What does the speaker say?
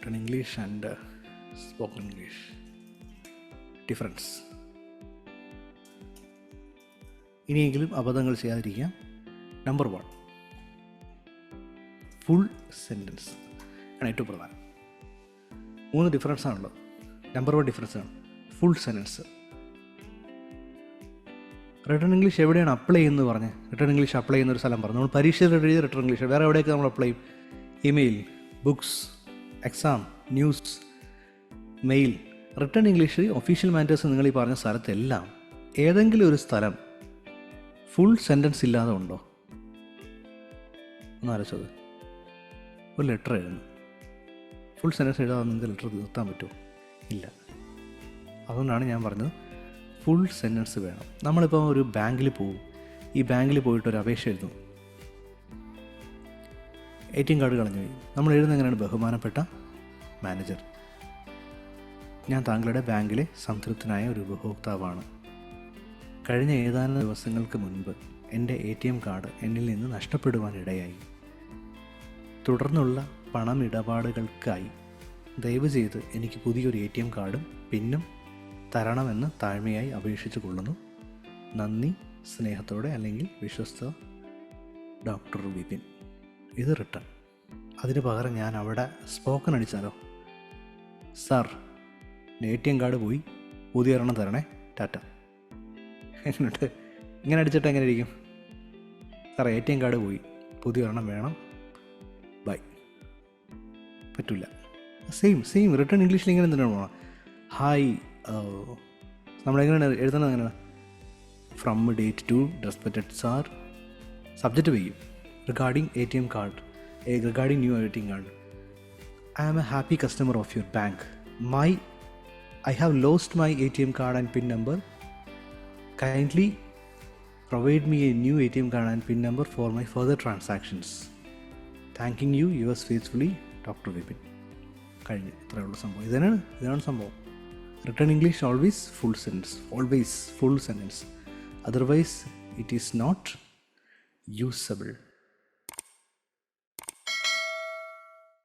Written English and spoken English difference ഇനിയെങ്കിലും അബദ്ധങ്ങൾ ചെയ്യാതിരിക്കാം നമ്പർ വൺ ഫുൾ സെന്റൻസ് ആണ് ഏറ്റവും പ്രധാനം. മൂന്ന് ഡിഫറൻസ് ആണുള്ളത്. നമ്പർ വൺ ഡിഫറൻസ് ആണ്. ഫുൾ സെന്റൻസ് റിട്ടേൺ ഇംഗ്ലീഷ് എവിടെയാണ് അപ്ലൈ ചെയ്യുന്നത് പറഞ്ഞ്? റിട്ടേൺ ഇംഗ്ലീഷ് അപ്ലൈ ചെയ്യുന്ന ഒരു സ്ഥലം പറഞ്ഞു. നമ്മൾ പരീക്ഷയിൽ എഴുതിയ റിട്ടേൺ ഇംഗ്ലീഷ് വേറെ എവിടെയൊക്കെ നമ്മൾ അപ്ലൈ ചെയ്യും? Email books exam news mail written English official matters നിങ്ങൾ ഈ പറഞ്ഞ സ്ഥലത്തെല്ലാം ഏതെങ്കിലും ഒരു സ്ഥലം ഫുൾ സെന്റൻസ് ഇല്ലാതെ ഉണ്ടോ? ഒന്ന് ആലോചിച്ചത് ഒരു ലെറ്റർ എഴുതുന്നു. ഫുൾ സെന്റൻസ് എഴുതാതെ നിങ്ങൾക്ക് ലെറ്റർ തീർത്താൻ പറ്റുമോ? ഇല്ല. അതുകൊണ്ടാണ് ഞാൻ പറഞ്ഞത് ഫുൾ സെന്റൻസ് വേണം. നമ്മളിപ്പോൾ ഒരു ബാങ്കിൽ പോകും ഈ ബാങ്കിൽ പോയിട്ട് ഒരു അപേക്ഷ എഴുതും. എ ടി എം കാർഡ് കളഞ്ഞുപോയി നമ്മൾ എഴുതുന്ന എങ്ങനെയാണ്? ബഹുമാനപ്പെട്ട മാനേജർ ഞാൻ താങ്കളുടെ ബാങ്കിലെ സംതൃപ്തനായ ഒരു ഉപഭോക്താവാണ്. കഴിഞ്ഞ ഏതാനും ദിവസങ്ങൾക്ക് മുൻപ് എന്റെ എ ടി എം കാർഡ് എന്നിൽ നിന്ന് നഷ്ടപ്പെടുവാനിടയായി തുടർന്നുള്ള പണമിടപാടുകൾക്കായി ദയവ് ചെയ്ത് എനിക്ക് പുതിയൊരു എ ടി എം കാർഡും പിന്നും തരണമെന്ന് താഴ്മയായി അപേക്ഷിച്ചു കൊള്ളുന്നു നന്ദി സ്നേഹത്തോടെ അല്ലെങ്കിൽ വിശ്വസ്ത ഡോക്ടർ വിപിൻ. ഇത് റിട്ടേൺ. അതിന് പകരം ഞാൻ അവിടെ spoken അടിച്ചാലോ? Sir A T M card പോയി. പുതിയ ഒരെണ്ണം തരണേ. ടാറ്റ. എന്നിട്ട് ഇങ്ങനെ അടിച്ചിട്ട് എങ്ങനെ ഇരിക്കും? Sir A T M card പോയി. പുതിയ ഒരെണ്ണം വേണം. ബൈ. പറ്റില്ല സെയിം സെയിം. റിട്ടേൺ ഇംഗ്ലീഷിൽ ഇങ്ങനെ എന്തിനാണ് പോകണം ഹായ് നമ്മളെങ്ങനെയാണ് എഴുതണത് എങ്ങനെയാണ് from date to respected sir. Subject ചെയ്യും regarding A T M card regarding new A T M card I am a happy customer of your bank my I have lost my A T M card and pin number kindly provide me a new A T M card and pin number for my further transactions thanking you yours faithfully doctor Vipin കഴിഞ്ഞു ഇത്രയുള്ള സംഭവം ഇതാണ് ഇതാണ് സംഭവം written English always full sentence always full sentence otherwise it is not usable